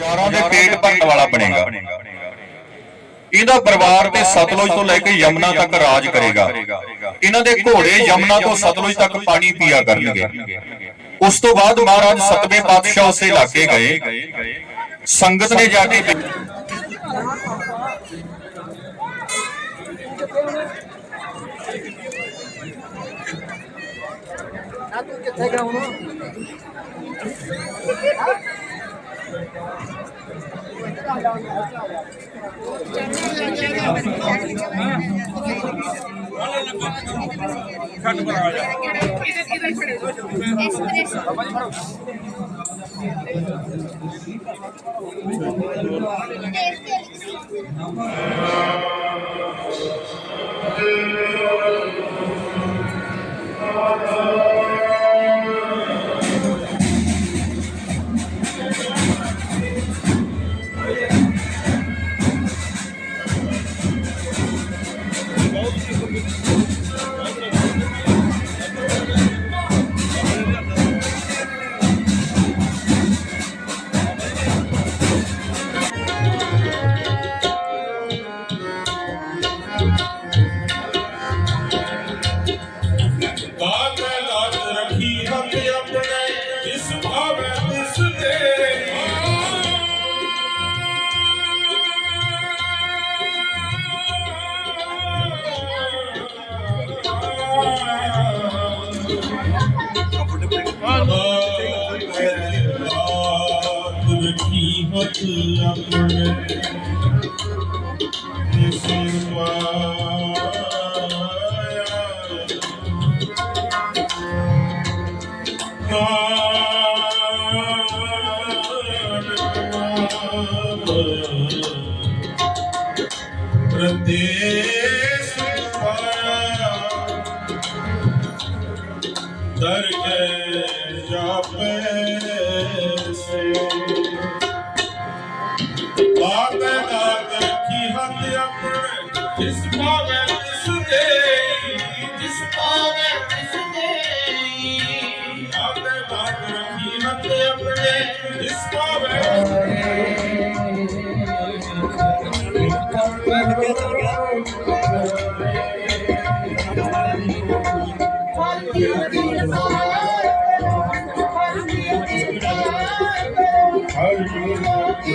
ਹਜ਼ਾਰਾਂ ਦੇ ਪੇਟ ਭਰਨ ਵਾਲਾ ਬਣੇਗਾ। ਇਹਦਾ ਪਰਿਵਾਰ ਤੇ ਸਤਲੁਜ ਤੋਂ ਲੈ ਕੇ ਯਮਨਾ ਤੱਕ ਰਾਜ ਕਰੇਗਾ। ਇਹਨਾਂ ਦੇ ਘੋੜੇ ਯਮਨਾ ਤੋਂ ਸਤਲੁਜ ਤੱਕ ਪਾਣੀ ਪੀਆ ਕਰਨਗੇ। ਉਸ ਤੋਂ ਬਾਅਦ ਮਹਾਰਾਜ ਸਤਵੇਂ ਪਾਤਸ਼ਾਹ ਉਸੇ ਇਲਾਕੇ ਗਏ। ਸੰਗਤ ਨੇ ਜਾ ਕੇ ਬਾਤ ਬਾਤ ਦਰਗਹਿ ਜਾਪੇ ਸੇ। ਬਾਤ ਦਾਤ ਕੀ ਹੱਥ ਆਪਣੇ ਜਿਸ ਪਾਵੇ ਤਿਸ ਦੇ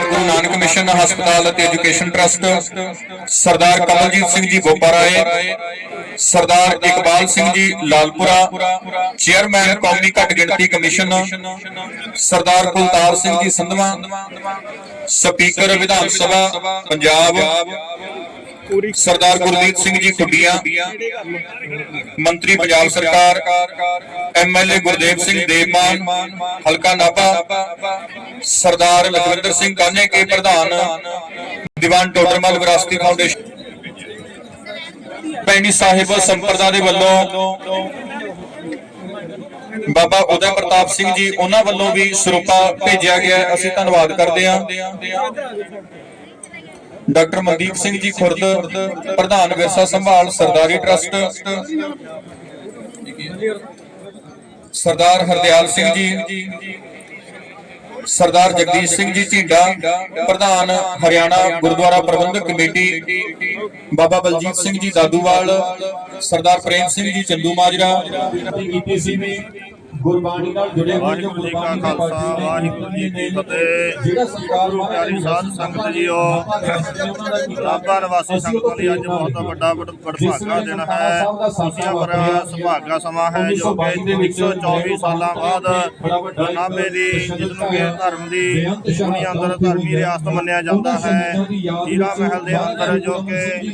ਗੁਰੂ ਨਾਨਕ ਮਿਸ਼ਨ ਹਸਪਤਾਲ ਅਤੇ ਐਜੂਕੇਸ਼ਨ ਟਰਸਟ ਸਰਦਾਰ ਕਮਲਜੀਤ ਸਿੰਘ ਜੀ ਬੋਪਾਰਾਏ ਸਰਦਾਰ ਇਕਬਾਲ ਸਿੰਘ ਜੀ ਲਾਲਪੁਰਾ, ਚੇਅਰਮੈਨ ਕੌਮੀ ਘੱਟ ਗਿਣਤੀ ਕਮਿਸ਼ਨ, ਸਰਦਾਰ ਕੁਲਤਾਰ ਸਿੰਘ ਜੀ ਸੰਧਵਾ, ਸਪੀਕਰ ਵਿਧਾਨ ਸਭਾ, ਪੰਜਾਬ ਸਰਦਾਰ ਗੁਰਦੀਪ ਸਿੰਘ ਜੀ ਖੁੱਡੀਆਂ ਮੰਤਰੀ ਪੰਜਾਬ ਸਰਕਾਰ ਐਮਐਲਏ ਗੁਰਦੇਵ ਸਿੰਘ ਦੇਵਮਾਨ, ਹਲਕਾ ਨਾਭਾ, ਸਰਦਾਰ ਲਖਵਿੰਦਰ ਸਿੰਘ ਕਾਨੇ ਕੇ ਪ੍ਰਧਾਨ, ਦੀਵਾਨ ਟੋਡਰਮਲ ਵਿਰਾਸਤੀ ਫਾਊਂਡੇਸ਼ਨ। ਪੈਣੀ ਸਾਹਿਬ ਸੰਪਰਦਾ ਦੇ ਵੱਲੋਂ ਬਾਬਾ ਉਦੈ ਪ੍ਰਤਾਪ ਸਿੰਘ ਜੀ, ਉਹਨਾਂ ਵੱਲੋਂ ਵੀ ਸਰੂਪਾ ਭੇਜਿਆ ਗਿਆ। ਅਸੀਂ ਧੰਨਵਾਦ ਕਰਦੇ ਹਾਂ। ਡਾਕਟਰ ਮਨਦੀਪ ਸਿੰਘ ਜੀ ਖੁਰਦ, ਪ੍ਰਧਾਨ ਵਿਰਸਾ ਸੰਭਾਲ, ਸਰਦਾਰੀ ਟਰਸਟ। ਸਰਦਾਰ ਹਰਦਿਆਲ ਸਿੰਘ ਜੀ, ਸਰਦਾਰ ਜਗਦੀਸ਼ ਸਿੰਘ ਜੀ ਝੀਂਡਾ, ਪ੍ਰਧਾਨ ਹਰਿਆਣਾ ਗੁਰਦੁਆਰਾ ਪ੍ਰਬੰਧਕ ਕਮੇਟੀ। ਬਾਬਾ ਬਲਜੀਤ ਸਿੰਘ ਜੀ ਦਾਦੂਵਾਲ, ਸਰਦਾਰ ਪ੍ਰੇਮ ਸਿੰਘ ਜੀ ਚੰਦੂ ਮਾਜਰਾ। ਕੀਤੀ ਸੀ ਵੀ ਗੁਰਬਾਣੀ ਨਾਲ ਜੁੜੇ ਹੋਏ ਜੋ ਗੁਰਬਾਣੀ ਦੇ ਖਾਲਸਾ, ਨੇ, ਵਾਹਿਗੁਰੂ ਜੀ ਕੀ ਫਤਿਹ। ਜਿਹੜਾ ਸਰਕਾਰ ਪਿਆਰੀ ਸਾਧ ਸੰਗਤ ਜੀਓ, ਨਾਭਾ ਨਿਵਾਸੀ ਸੰਗਤਾਂ ਲਈ ਅੱਜ ਬਹੁਤ ਵੱਡਾ ਵਡ- ਵਡਭਾਗਾ ਦਿਨ ਹੈ। ਖੁਸ਼ੀਆਂ ਭਰਿਆ ਸੁਭਾਗਾ ਸਮਾਂ ਹੈ ਜੋ ਕਿ 124 ਸਾਲਾਂ ਬਾਅਦ ਨਾਭੇ ਦੀ ਜਿਸਨੂੰ ਕਿ ਧਰਮ ਦੀ ਦੁਨੀਆ ਅੰਦਰ ਧਰਮੀ ਰਿਆਸਤ ਮੰਨਿਆ ਜਾਂਦਾ ਹੈ। ਹੀਰਾ ਮਹਿਲ ਦੇ ਅੰਦਰ ਜੋ ਕਿ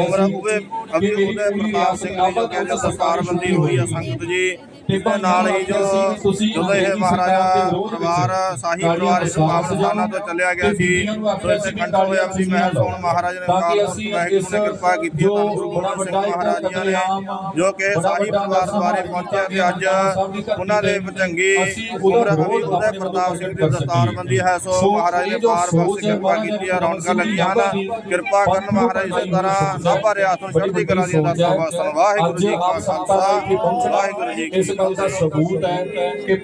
ਉਮਰ ਉਵੇ ਅਭੀ ਉਹਦੇ ਪ੍ਰਤਾਪ ਸਿੰਘ ਜੀ ਜੋ ਕਿ ਦਸਤਾਰਬੰਦੀ ਹੋਈ ਹੈ। ਸੰਗਤ ਜੀ। ਇਸ ਨਾਲ ਹੀ ਜੋ ਜਦੋਂ ਇਹ ਮਹਾਰਾਜਾ ਪਰਿਵਾਰ ਸਾਹੀ ਪਰਿਵਾਰ ਇਸ ਪਾਵਨ ਸਥਾਨਾਂ ਤੋਂ ਚੱਲਿਆ ਗਿਆ ਸੀ ਸੋ ਇੱਥੇ ਕੰਠ ਹੋਇਆ ਸੀ ਮਹਿਲ ਸੋਣ ਮਹਾਰਾਜ ਨੇ ਵਾਹਿਗੁਰੂ ਨੇ ਕਿਰਪਾ ਕੀਤੀ ਧੰਨ ਗੁਰੂ ਗੋਬਿੰਦ ਸਿੰਘ ਮਹਾਰਾਜ ਜੀ ਨੇ ਜੋ ਕਿ ਸਾਹੀ ਪਰਿਵਾਰ ਦੁਆਰੇ ਪਹੁੰਚਿਆ ਤੇ ਅੱਜ ਉਹਨਾਂ ਦੇ ਭਜੰਗੀ ਉਮਰ ਅਭੀ ਉਦੈ ਪ੍ਰਤਾਪ ਸਿੰਘ ਦੀ ਦਸਤਾਰਬੰਦੀ ਹੈ ਸੋ ਮਹਾਰਾਜ ਨੇ ਪਾਰ ਬਖਸ਼ ਕਿਰਪਾ ਕੀਤੀ ਹੈ ਰੌਣਕਾਂ ਲੱਗੀਆਂ ਹਨ। ਕਿਰਪਾ ਕਰਨ ਮਹਾਰਾਜ ਇਸੇ ਤਰ੍ਹਾਂ ਨਾਭਾ ਰਿਆਸਤ ਨੂੰ ਚੜ੍ਹਦੀ ਕਲਾ ਦੀ ਦਾਤਾ ਵਾਸਨ ਵਾਹਿਗੁਰੂ ਜੀ ਕਾ ਖਾਲਸਾ ਵਾਹਿਗੁਰੂ ਜੀ ਕੀ ਇਸ ਗੱਲ ਦਾ ਸਬੂਤ ਹੈ ਕਿ